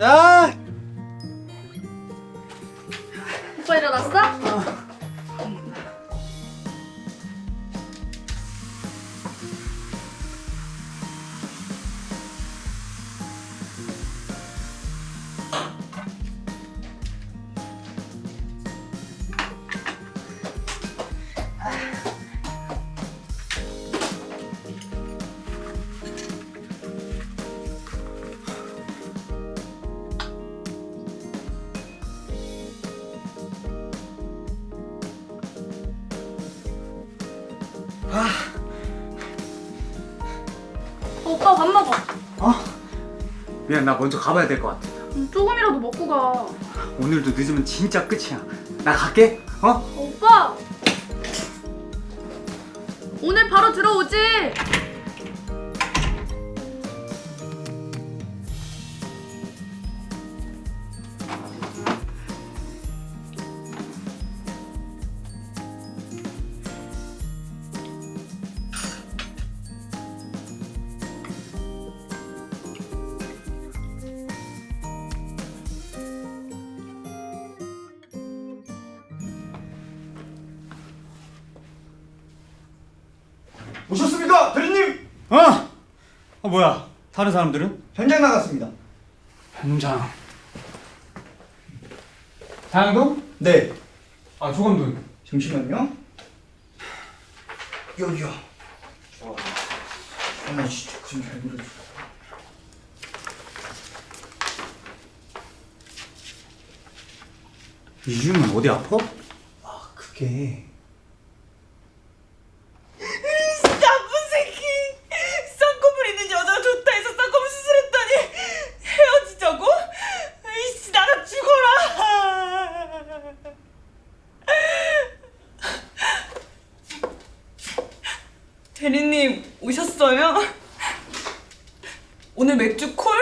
야! 오빠 일어났어? 오빠 밥 먹어. 어? 미안 나 먼저 가봐야 될 것 같아 음, 조금이라도 먹고 가. 오늘도 늦으면 진짜 끝이야 나 갈게 어? 오빠! 오늘 바로 들어오지? 오셨습니까, 대리님? 어? 어 뭐야 다른 사람들은? 현장 나갔습니다. 현장 다영도? 네. 아 조감도 잠시만요. 여기요. 좋아. 어머, 진짜 좀잘 밀어줘. 이주는 어디 아파? 아, 그게 나쁜 새끼! 쌍꺼풀 있는 여자가 좋다 해서 쌍꺼풀 수술했더니 헤어지자고? 이씨 나가 죽어라! 대리님 오셨어요? 오늘 맥주 콜?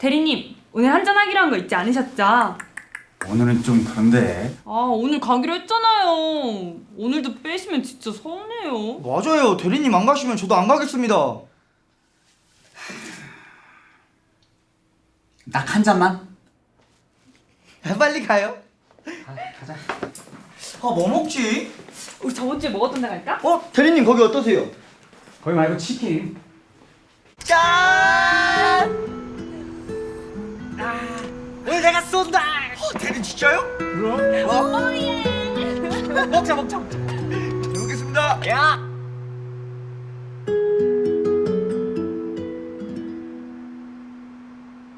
대리님 오늘 한잔하기로 한 거 잊지 않으셨죠? 아 오늘은 좀 그런데 오늘 가기로 했잖아요 오늘도 빼시면 진짜 서운해요 맞아요. 대리님 안 가시면 저도 안 가겠습니다. 딱 한 잔만 빨리 가요. 가자 아, 뭐 먹지? 우리 저번 주에 먹었던 데 갈까? 어, 대리님 거기 어떠세요? 거기 말고 치킨 짠! 오늘 내가 쏜다. 어, 대리 진짜요? 그럼. 어? 먹자, 먹자, 먹자. 잘 먹겠습니다. 야.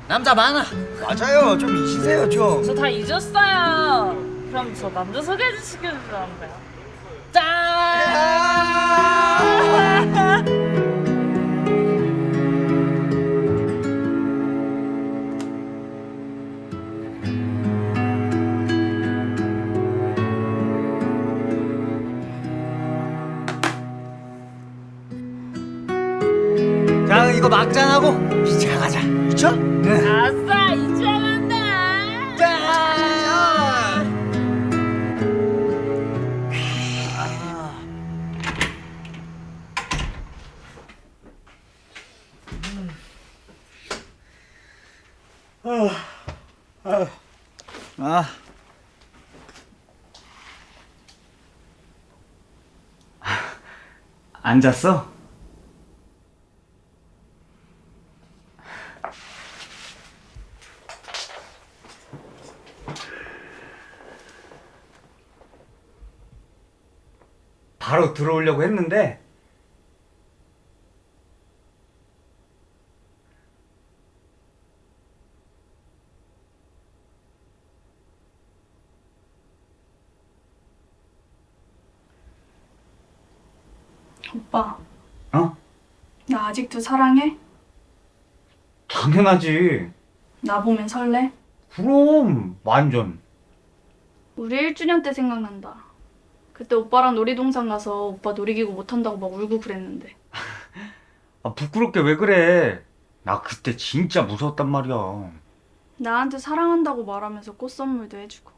남자 많아. 맞아요. 좀 이시세요, 좀. 저 다 잊었어요 그럼 저 남자 소개해 주시길 바랍니다 자 막잔하고 이차 가자. 미쳐? 네. 아싸 이제 만나 짠! 아, 앉았어? 바로 들어오려고 했는데 오빠, 어? 나 아직도 사랑해? 당연하지. 나 보면 설레? 그럼 완전. 우리 1주년 때 생각난다. 그때 오빠랑 놀이동산 가서 오빠 놀이기구 못 탄다고 막 울고 그랬는데. 아 부끄럽게 왜 그래? 나 그때 진짜 무서웠단 말이야. 나한테 사랑한다고 말하면서 꽃 선물도 해주고.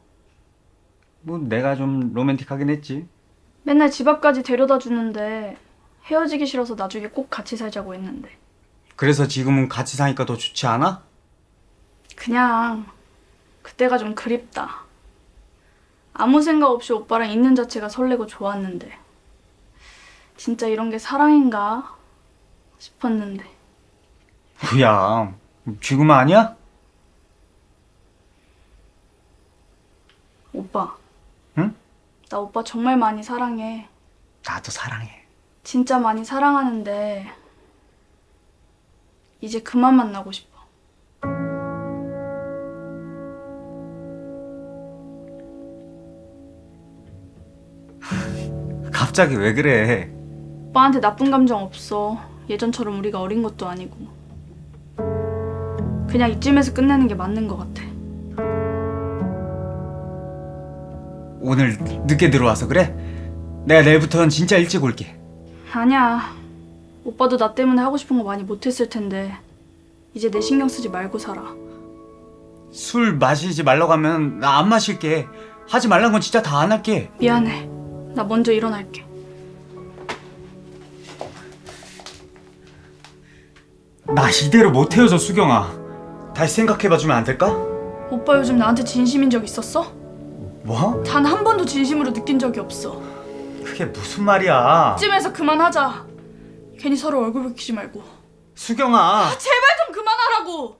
뭐 내가 좀 로맨틱하긴 했지. 맨날 집 앞까지 데려다 주는데 헤어지기 싫어서 나중에 꼭 같이 살자고 했는데. 그래서 지금은 같이 사니까 더 좋지 않아? 그냥 그때가 좀 그립다. 아무 생각 없이 오빠랑 있는 자체가 설레고 좋았는데. 진짜 이런 게 사랑인가 싶었는데. 뭐야? 지금은 아니야? 오빠. 응? 나 오빠 정말 많이 사랑해. 나도 사랑해. 진짜 많이 사랑하는데 이제 그만 만나고 싶어. 갑자기 왜 그래? 오빠한테 나쁜 감정 없어. 예전처럼 우리가 어린 것도 아니고. 그냥 이쯤에서 끝내는 게 맞는 것 같아. 오늘 늦게 들어와서 그래? 내가 내일부터는 진짜 일찍 올게. 아니야. 오빠도 나 때문에 하고 싶은 거 많이 못했을 텐데 이제 내 신경 쓰지 말고 살아. 술 마시지 말라고 하면 나 안 마실게. 하지 말란 건 진짜 다 안 할게. 미안해. 나 먼저 일어날게. 나 이대로 못 헤어져 수경아. 다시 생각해봐 주면 안 될까? 오빠 요즘 나한테 진심인 적 있었어? 뭐? 단 한 번도 진심으로 느낀 적이 없어. 그게 무슨 말이야? 이쯤에서 그만하자. 괜히 서로 얼굴 붉히지 말고. 수경아. 제발 좀 그만하라고.